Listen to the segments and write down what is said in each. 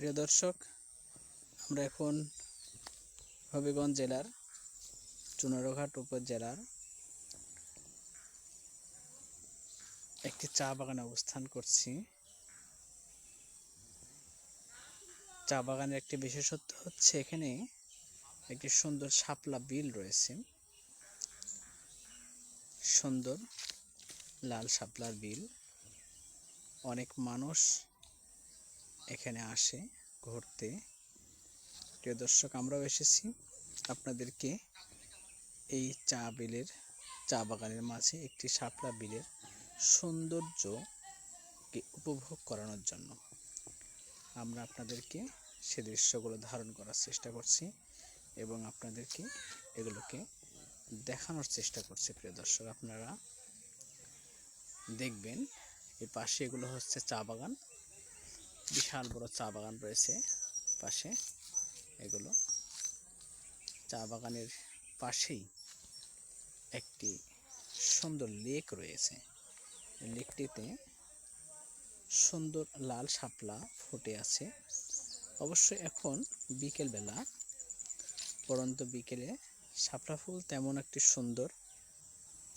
প্রিয় দর্শক, আমরা এখন হবিগঞ্জ জেলার চুনারঘাট উপজেলার একটি চা বাগানে অবস্থান করছি। চা বাগানের একটি বিশেষত্ব হচ্ছে এখানে একটি সুন্দর শাপলা বিল রয়েছে। সুন্দর লাল শাপলার বিল। অনেক মানুষ এখানে আসে ঘুরতে। প্রিয় দর্শক, আমরাও এসেছি আপনাদেরকে এই চা বিলের, চা বাগানের মাঝে একটি শাপলা বিলের সৌন্দর্যকে উপভোগ করানোর জন্য। আমরা আপনাদেরকে সে দৃশ্যগুলো ধারণ করার চেষ্টা করছি এবং আপনাদেরকে এগুলোকে দেখানোর চেষ্টা করছি। প্রিয় দর্শক, আপনারা দেখবেন এই পাশে এগুলো হচ্ছে চা বাগান। বিশাল বড় চা বাগান রয়েছে পাশে, এগুলো। চা বাগানের পাশেই একটি সুন্দর লেক রয়েছে। লেকটিতে সুন্দর লাল শাপলা ফুটে আছে। অবশ্য এখন বিকেল বেলা পরন্ত বিকেলে শাপলা ফুল তেমন একটি সুন্দর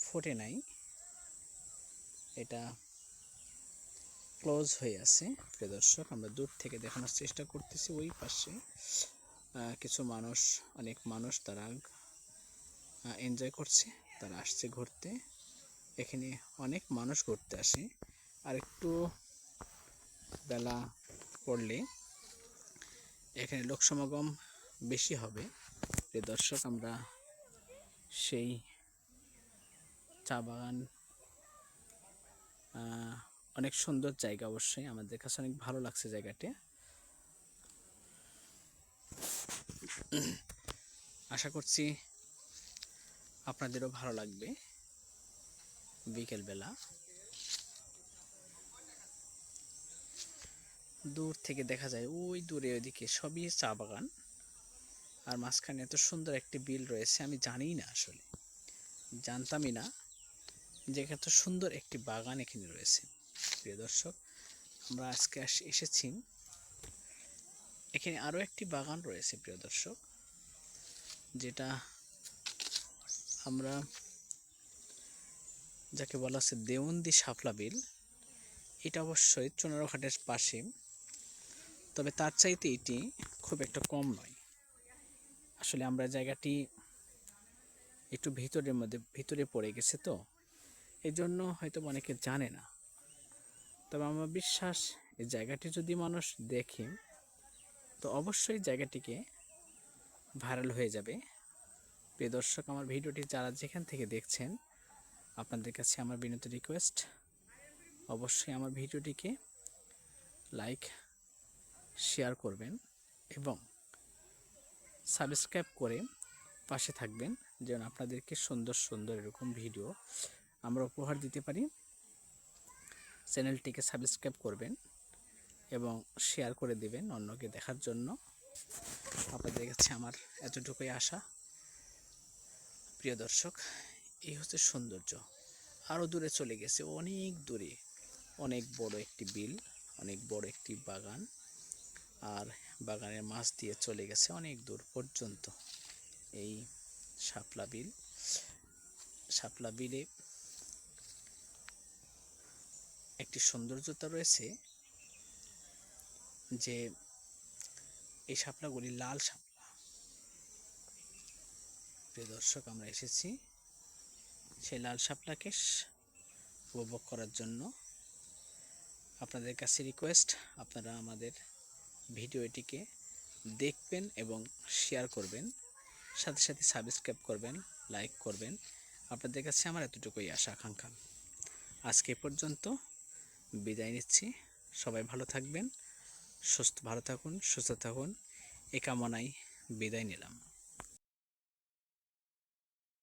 ফোটে নাই। এটা ক্লোজ হয়ে আছে। প্রিয় দর্শক, আমরা দূর থেকে দেখানোর চেষ্টা করতেছি। ওই পাশে কিছু মানুষ, অনেক মানুষ তারা এনজয় করছে, তারা আসছে ঘুরতে। এখানে অনেক মানুষ ঘুরতে আসে। আর একটু বেলা পড়লে এখানে লোক সমাগম বেশি হবে। প্রিয় দর্শক, আমরা সেই চা বাগান অনেক সুন্দর জায়গা অবশ্যই। আমাদের কাছে অনেক ভালো লাগছে জায়গাটি। আশা করছি আপনাদেরও ভালো লাগবে বিকেলবেলা। দূর থেকে দেখা যায়, ওই দূরে ওইদিকে সবই চা বাগান। আর মাঝখানে এত সুন্দর একটি বিল রয়েছে, আমি জানিই না আসলে। জানতামই না যে এত সুন্দর একটি বাগান এখানে রয়েছে। প্রিয় দর্শক, আমরা আজকে এসেছি। এখানে আরও একটি বাগান রয়েছে, প্রিয় দর্শক, যেটা আমরা যাকে বলা হচ্ছে দেওয়ন্দি শাপলা বিল। এটা অবশ্যই চুনারঘাটের পাশে, তবে তার চাইতে এটি খুব একটা কম নয়। আসলে আমরা জায়গাটি একটু ভিতরের মধ্যে, ভিতরে পড়ে গেছে তো এই জন্য হয়তো অনেকে জানে না। তবে আমার বিশ্বাস, এই জায়গাটি যদি মানুষ দেখে, তো অবশ্যই জায়গাটিকে ভাইরাল হয়ে যাবে। প্রিয় দর্শক, আমার ভিডিওটি যারা যেখান থেকে দেখছেন, আপনাদের কাছে আমার বিনীত রিকোয়েস্ট। অবশ্যই আমার ভিডিওটিকে লাইক, শেয়ার করবেন এবং সাবস্ক্রাইব করে পাশে থাকবেন, যেন আপনাদেরকে সুন্দর সুন্দর এরকম ভিডিও আমরা উপহার দিতে পারি। চ্যানেলটিকে সাবস্ক্রাইব করবেন এবং শেয়ার করে দিবেন অন্যকে দেখার জন্য। আপনাদের কাছে আমার এতটুকুই আশা। প্রিয় দর্শক, এই হচ্ছে সৌন্দর্য। আরও দূরে চলে গেছে, অনেক দূরে। অনেক বড় একটি বিল, অনেক বড় একটি বাগান। আর বাগানের মাছ দিয়ে চলে গেছে অনেক দূর পর্যন্ত এই শাপলা বিল। শাপলা বিলে একটি সৌন্দর্যতা রয়েছে যে এই শাপলাগুলি লাল শাপলা। প্রিয় দর্শক, আমরা এসেছি সেই লাল শাপলাকে উপভোগ করার জন্য। আপনাদের কাছে রিকোয়েস্ট আপনারা আমাদের ভিডিওটিকে দেখবেন এবং শেয়ার করবেন, সাথে সাথে সাবস্ক্রাইব করবেন লাইক করবেন। আপনাদের কাছে আমার এতটুকুই আশা, আকাঙ্ক্ষা। আজকে পর্যন্ত। বিদায় নিচ্ছি। সবাই ভালো থাকবেন সুস্থ ভালো থাকুন সুস্থ থাকুন। এ কামনায় বিদায় নিলাম।